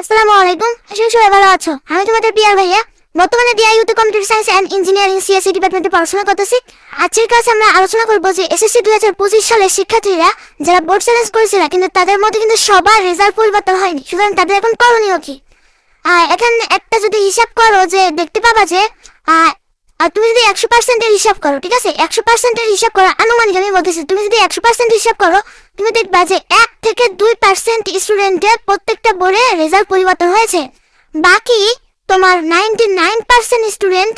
আসসালামু আলাইকুম। আশা সবাই ভালো আছো। আমি তোমাদের পিয়ার ভাইয়া। বর্তমানে ডিআইইউতে computer science and engineering CSC ডিপার্টমেন্টে পড়াশোনা করতেছি। আজকের কাছে আমরা আলোচনা করব যে এসএসসি দুই হাজার পঁচিশ সালের শিক্ষার্থীরা যারা বোর্ড চ্যালেঞ্জ করেছিল, কিন্তু তাদের মধ্যে কিন্তু সবার রেজাল্ট পরিবর্তন হয়নি। সুতরাং তাদের এখন করণীয় কি? এখানে একটা যদি হিসাব করো যে দেখতে পাবা যে আর তুমি যদি একশো পার্সেন্টের হিসাব করো, ঠিক আছে? একশো পার্সেন্টের হিসাব করো আনুমানিক আমি বলতেছি, তুমি যদি একশো পার্সেন্ট হিসাব করো, তুমি দেখবা যে এক থেকে দুই পার্সেন্ট স্টুডেন্টের প্রত্যেকটা বোর্ডে রেজাল্ট পরিবর্তন হয়েছে। বাকি তোমার নাইনটি নাইন পার্সেন্ট স্টুডেন্ট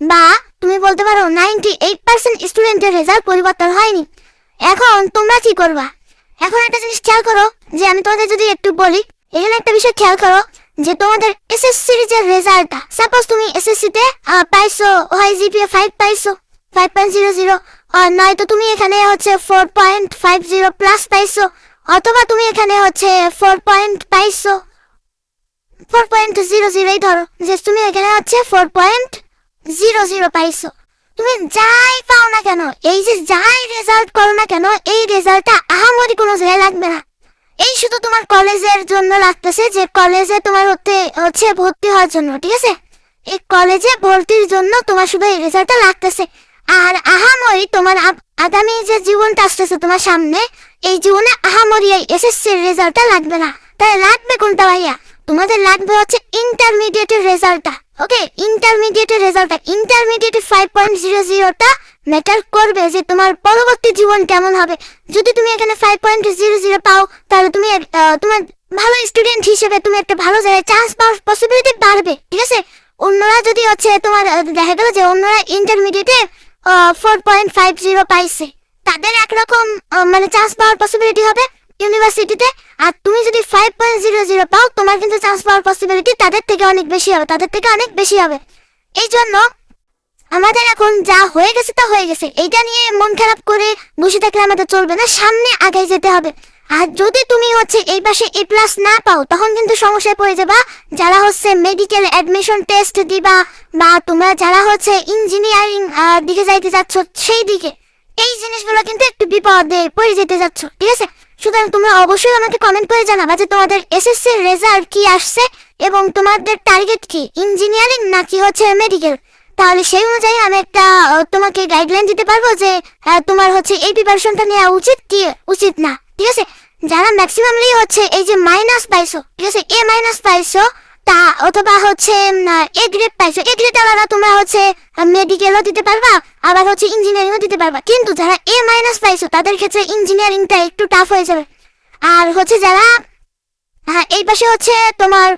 বা তুমি বলতে পারো নাইনটি এইট পার্সেন্ট স্টুডেন্টের রেজাল্ট পরিবর্তন হয়নি। এখন তোমরা কি করবা? এখন একটা জিনিস খেয়াল করো, যে আমি তোমাদের যদি একটু বলি, এখানে একটা বিষয় খেয়াল করো যে তোমাদের এসএসসির যে রেজাল্টটা সাপোজ তুমি এসএসসি তে আহ, পাইছো ওয়াই জিপিএ ফাইভ পাইছো ফাইভ পয়েন্ট জিরো জিরো নয়তো তুমি এখানে হচ্ছে four point five zero plus পাইছো অথবা তুমি এখানে হচ্ছে ফোর পয়েন্ট পাইছো। ফোর পয়েন্ট জিরো জিরোই ধরো যে তুমি এখানে হচ্ছে ফোর পয়েন্ট জিরো জিরো পাইছো। তুমি যাই পাও না কেন এই যে যাই রেজাল্ট করো না কেন এই রেজাল্টটা আহামরি কোনো জায়গায় লাগবে না। এই শুধু তোমার কলেজের জন্য লাগতেছে, যে কলেজে তোমার হতে, হচ্ছে ভর্তি হওয়ার জন্য, ঠিক আছে? এই কলেজে ভর্তির জন্য তোমার শুধু এই রেজাল্টটা লাগতেছে। আর আহামরি তোমার আগামী যে জীবনটা আসতেছে তোমার সামনে, এই জীবনে আহামরি এই এসএসসির রেজাল্টটা লাগবে না। তাই লাগবে কোনটা ভাইয়া? তোমাদের লাগবে হচ্ছে ইন্টারমিডিয়েটের রেজাল্টটা ওকে ইন্টারমিডিয়েটের রেজাল্টটা ইন্টারমিডিয়েট ফাইভ পয়েন্ট জিরো জিরোটা ম্যাটার করবে যে তোমার পরবর্তী জীবন কেমন হবে। যদি তুমি এখানে ফাইভ পয়েন্ট জিরো জিরো পাও, তাহলে তুমি তোমার ভালো স্টুডেন্ট হিসেবে তুমি একটা ভালো জায়গায় চান্স পাওয়ার পসিবিলিটি বাড়বে, ঠিক আছে? অন্যরা যদি হচ্ছে তোমার দেখা গেল যে অন্যরা ইন্টারমিডিয়েটে ফোর পয়েন্ট ফাইভ জিরো পাইছে, তাদের একরকম মানে চান্স পাওয়ার পসিবিলিটি হবে ইউনিভার্সিটিতে আর তুমি যদি ফাইভ পয়েন্ট জিরো জিরো পাও, তোমার কিন্তু চান্স পাওয়ার পসিবিলিটি তাদের থেকে অনেক বেশি হবে, তাদের থেকে অনেক বেশি হবে। এই জন্য আমাদের এখন যা হয়ে গেছে তা হয়ে গেছে। এইটা নিয়ে মন খারাপ করে বসে থাকলে আমাদের চলবে না, সামনে আগাই যেতে হবে। আর যদি তুমি হচ্ছে এই পাশে এ প্লাস না পাও, তখন কিন্তু সমস্যায় পড়ে যাবা। যারা হচ্ছে মেডিকেল অ্যাডমিশন টেস্ট দিবা বা তোমরা যারা হচ্ছে ইঞ্জিনিয়ারিং দিকে যাইতে যাচ্ছ সেই দিকে, এই জিনিসগুলো কিন্তু একটু বিপদে পড়ে যেতে যাচ্ছ, ঠিক আছে? সুতরাং তোমরা অবশ্যই আমাকে কমেন্ট করে জানাবা যে তোমাদের এসএসসি রেজাল্ট কি আসছে এবং তোমাদের টার্গেট কি ইঞ্জিনিয়ারিং নাকি হচ্ছে মেডিকেল তাহলে সেই অনুযায়ী আমি একটা তোমাকে গাইডলাইন দিতে পারব যে তোমার হচ্ছে এই প্রিপারেশনটা নেওয়া উচিত কি, উচিত না, ঠিক আছে? যারা ম্যাক্সিমামলি হচ্ছে এই যে মাইনাস পাইছো, ঠিক আছে? এ মাইনাস পাইছো, তা অথবা হচ্ছে এ গ্রেড পাইছো এ গ্রেড আলাদা তোমরা হচ্ছে মেডিকেলও দিতে পারবা, আবার হচ্ছে ইঞ্জিনিয়ারিংও দিতে পারবা। কিন্তু যারা এ মাইনাস পাইছো, তাদের ক্ষেত্রে ইঞ্জিনিয়ারিংটা একটু টাফ হয়ে যাবে। আর হচ্ছে যারা এই পাশে হচ্ছে তোমার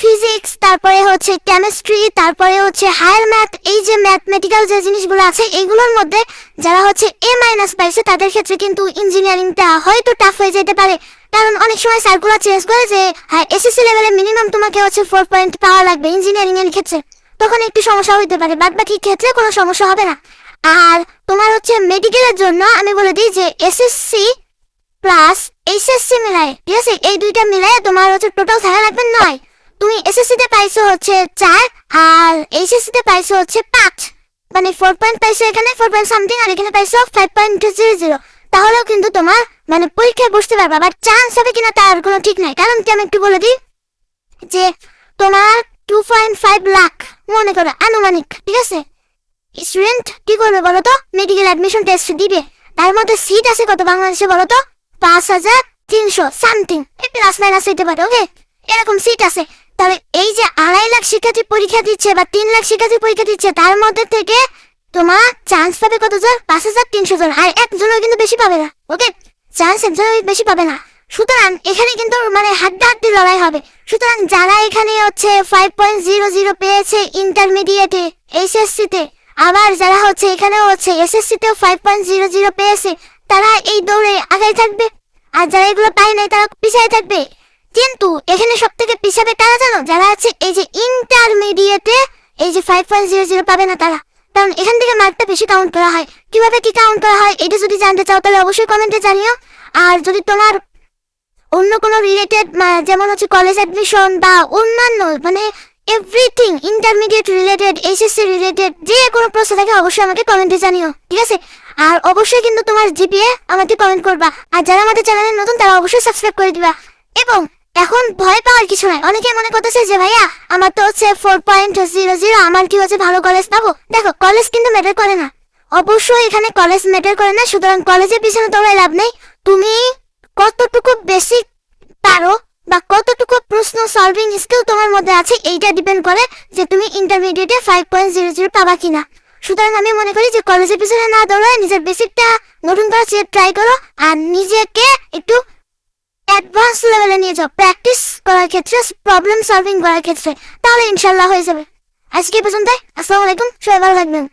ফিজিক্স তারপরে হচ্ছে কেমিস্ট্রি তারপরে হচ্ছে হায়ার ম্যাথ এই যে ম্যাথমেটিক্যাল যে জিনিসগুলো আছে, এইগুলোর মধ্যে যারা হচ্ছে এ মাইনাস পাইছে, তাদের ক্ষেত্রে কিন্তু ইঞ্জিনিয়ারিংটা হয়তো টাফ হয়ে যেতে পারে। কারণ অনেক সময় সার্কুলার চেঞ্জ করে যে হ্যাঁ এসএসসি লেভেলে মিনিমাম তোমাকে হচ্ছে ফোর পয়েন্ট পাওয়া লাগবে ইঞ্জিনিয়ারিং এর ক্ষেত্রে। তখন একটু সমস্যা হইতে পারে বাদ বাকি ক্ষেত্রে কোনো সমস্যা হবে না। আর তোমার হচ্ছে মেডিকেলের জন্য আমি বলে দিই যে এসএসসি প্লাস এইচএসসি মিলাই। ঠিক আছে, এই দুইটা মিলায় তোমার হচ্ছে টোটাল থাকা লাগবে নয়। তুমি এসএসসি তে পাইছো হচ্ছে চার, আর এইচএসসি তে পাইছো হচ্ছে পাঁচ। মানে ফোর পয়েন্ট পাইছো এখানে ফোর পয়েন্ট সামথিং আর এখানে পাইছো ফাইভ পয়েন্ট জিরো জিরো তাহলেও কিন্তু তোমার মানে পরীক্ষায় বসতে পারবা বাট চান্স হবে কিনা তার কোনো ঠিক নাই। কারণ কি আমি একটু বলে দিই, যে তোমার টু পয়েন্ট ফাইভ লাখ, মনে করো, আনুমানিক, ঠিক আছে? স্টুডেন্ট কি করবে বলো তো? মেডিকেল অ্যাডমিশন টেস্ট দিবে। তার মধ্যে সিট আছে কত বাংলাদেশে বলো তো? পাঁচ হাজার তিনশো সামথিং। প্লাস মাইনাস হইতে পারে ওকে এরকম সিট আছে। তাহলে এই যে আড়াই লাখ শিক্ষার্থী পরীক্ষা দিচ্ছে বা তিন লাখ শিক্ষার্থী পরীক্ষা দিচ্ছে, তার মধ্যে থেকে তোমার চান্স পাবে কতজন? পাঁচ হাজার তিনশো জন। আর একজনও কিন্তু বেশি পাবে না ওকে চান্স একজনও বেশি পাবে না। সুতরাং এখানে কিন্তু মানে হাড্ডাহাড্ডি লড়াই হবে। সুতরাং যারা এখানে হচ্ছে ফাইভ পয়েন্ট জিরো জিরো পেয়েছে ইন্টারমিডিয়েটে এইচএসসি তে আবার যারা হচ্ছে এখানেও হচ্ছে এসএসসি তেও ফাইভ পয়েন্ট জিরো জিরো পেয়েছে তারা এই দৌড়ে আগাই থাকবে। আর যারা এগুলো পায় নাই, তারা পিছিয়ে থাকবে। কিন্তু এখানে সব থেকে পিছাবে কারা জানো? যারা আছে এই যে ইন্টারমিডিয়েটে এই যে ফাইভ পয়েন্ট জিরো জিরো পাবে না তারা। কারণ এখান থেকে মার্কটা বেশি কাউন্ট করা হয়। কীভাবে কি কাউন্ট করা হয়, এটা যদি জানতে চাও, তাহলে অবশ্যই কমেন্টে জানিও। আর যদি তোমার অন্য কোনো রিলেটেড যেমন হচ্ছে কলেজ অ্যাডমিশন বা অন্যান্য মানে everything intermediate related HSC related যে কোনো প্রশ্ন থাকে, অবশ্যই আমাকে কমেন্টে জানিও। ঠিক আছে? আর অবশ্যই কিন্তু তোমার জিপিএ আমাকে কমেন্ট করবা। আর যারা আমাদের চ্যানেলে নতুন, তারা অবশ্যই সাবস্ক্রাইব করে দিবা। এবং এখন ভয় পাওয়ার কিছু নাই। অনেকে মনে করতেছে যে, ভাইয়া, আমার তো হচ্ছে ফোর পয়েন্ট জিরো জিরো আমার কি হচ্ছে ভালো কলেজ পাবো? দেখো কলেজ কিন্তু ম্যাটার করে না। অবশ্যই এখানে কলেজ ম্যাটার করে না। সুতরাং কলেজের পিছনে তোমার লাভ নেই। তুমি কতটুকু বেশি পারো বা কতটুকু প্রশ্ন সলভিং স্কিল তোমার মধ্যে আছে, এইটা ডিপেন্ড করে যে তুমি ইন্টারমিডিয়েটে ফাইভ পয়েন্ট জিরো জিরো পাবা কিনা। সুতরাং আমি মনে করি যে কলেজের পিছনে না দৌড়ায় নিজের বেসিকটা নতুন করে ট্রাই করো আর নিজেকে একটু অ্যাডভান্স লেভেলে নিয়ে যাও। প্র্যাকটিস করার ক্ষেত্রে প্রবলেম সলভিং করার ক্ষেত্রে। তাহলে ইনশাল্লাহ হয়ে যাবে। আজকে পর্যন্ত আসসালামু আলাইকুম। সবাই ভালো থাকবেন।